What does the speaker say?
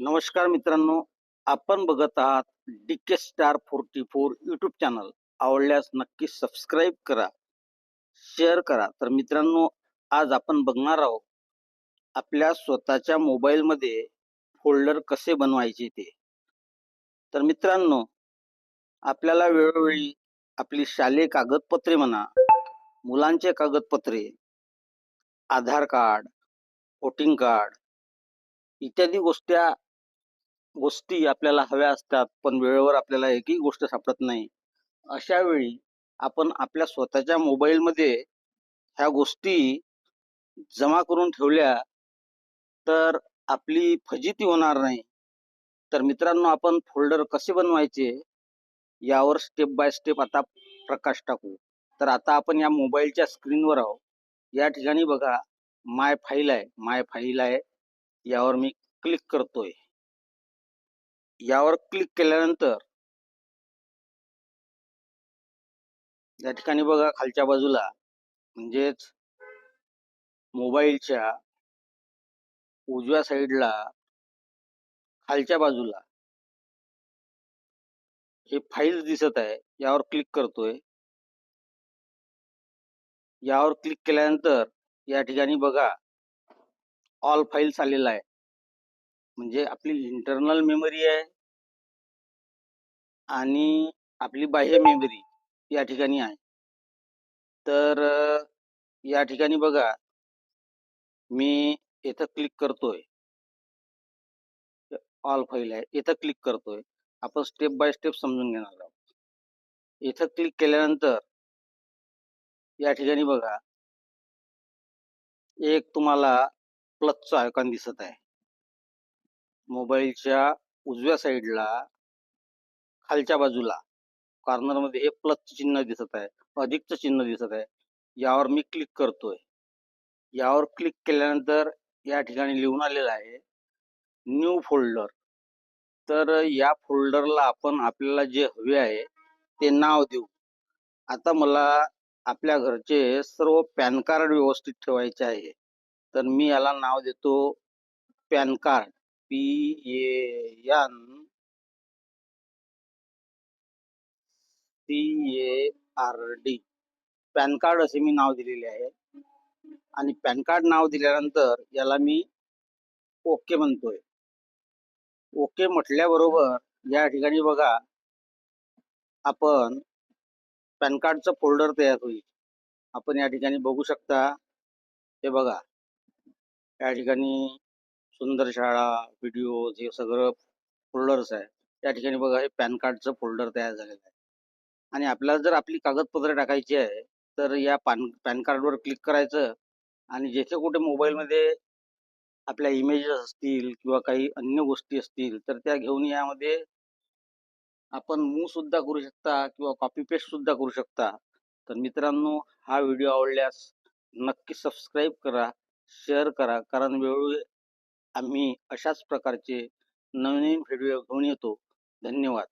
नमस्कार मित्रांनो आपण बघत आहात D K star forty four YouTube channel आवडल्यास नक्की सबस्क्राईब करा शेअर करा. तर मित्रांनो आज आपण बघणार आहोत आपल्या स्वतःच्या मोबाईलमध्ये फोल्डर कसे बनवायचे ते. तर मित्रांनो आपल्याला वेळोवेळी आपली शालेय कागदपत्रे म्हणा मुलांचे कागदपत्रे आधार कार्ड वोटिंग कार्ड इत्यादी गोष्टी गोष्टी आपल्याला हव्या असतात पण वेळेवर आपल्याला एकही गोष्ट सापडत नाही. अशा वेळी आपण आपल्या स्वतःच्या मोबाईलमध्ये ह्या गोष्टी जमा करून ठेवल्या तर आपली फजिती होणार नाही. तर मित्रांनो आपण फोल्डर कसे बनवायचे यावर स्टेप बाय स्टेप आता प्रकाश टाकू. तर आता आपण या मोबाईलच्या स्क्रीनवर आहोत. या ठिकाणी बघा माय फाईल आहे. माय फाईल आहे. यावर मी क्लिक करतोय. यावर क्लिक केल्यानंतर या ठिकाणी बघा खालच्या बाजूला म्हणजेच मोबाईलच्या उजव्या साईडला खालच्या बाजूला हे फाईल दिसत आहे यावर क्लिक करतोय. यावर क्लिक केल्यानंतर या ठिकाणी बघा ऑल फाईल्स आलेला आहे. म्हणजे आपली इंटरनल मेमरी आहे. आणि आपली बाह्य मेमरी या ठिकाणी आहे. तर या ठिकाणी बघा मी इथं क्लिक करतोय. ऑल फाईल आहे. इथं क्लिक करतोय. आपण स्टेप बाय स्टेप समजून घेणार आहोत. इथं क्लिक केल्यानंतर या ठिकाणी बघा एक तुम्हाला प्लसचं आयकॉन दिसत आहे. मोबाईलच्या उजव्या साईडला खालच्या बाजूला कॉर्नरमध्ये हे प्लसचं चिन्ह दिसत आहे अधिकचं चिन्ह दिसत आहे. यावर मी क्लिक करतोय. यावर क्लिक केल्यानंतर या ठिकाणी लिहून आलेलं आहे न्यू फोल्डर तर या फोल्डरला आपण आपल्याला जे हवे आहे ते नाव देऊ. आता मला आपल्या घरचे सर्व पॅन कार्ड व्यवस्थित ठेवायचे आहे. तर मी याला नाव देतो PAN card. P A C R D PAN card असे मी नाव दिलेले आहे. आणि पॅन कार्ड नाव दिल्यानंतर याला मी ओके म्हणतोय. ओके म्हटल्याबरोबर या ठिकाणी बघा आपण पॅन कार्डचं फोल्डर तयार होईल. आपण या ठिकाणी बघू शकता. हे बघा. या ठिकाणी सुंदर शाळा व्हिडिओ हे सगळं फोल्डर्स आहे त्या ठिकाणी बघा हे पॅन कार्डचं फोल्डर तयार झालेलं आहे. आणि आपल्याला जर आपली कागदपत्र टाकायची आहे तर या पॅन पॅन कार्डवर क्लिक करायचं आणि जेथे कुठे मोबाईलमध्ये आपल्या इमेजेस असतील किंवा काही अन्य गोष्टी असतील तर त्या घेऊन यामध्ये आपण मूव सुद्धा करू शकता किंवा कॉपी पेस्ट सुद्धा करू शकता. तर मित्रांनो हा व्हिडिओ आवडल्यास नक्की सबस्क्राईब करा शेअर करा कारण वेळोवेळी आम्ही अशाच प्रकारचे नवीन व्हिडिओ घेऊन येतो. धन्यवाद.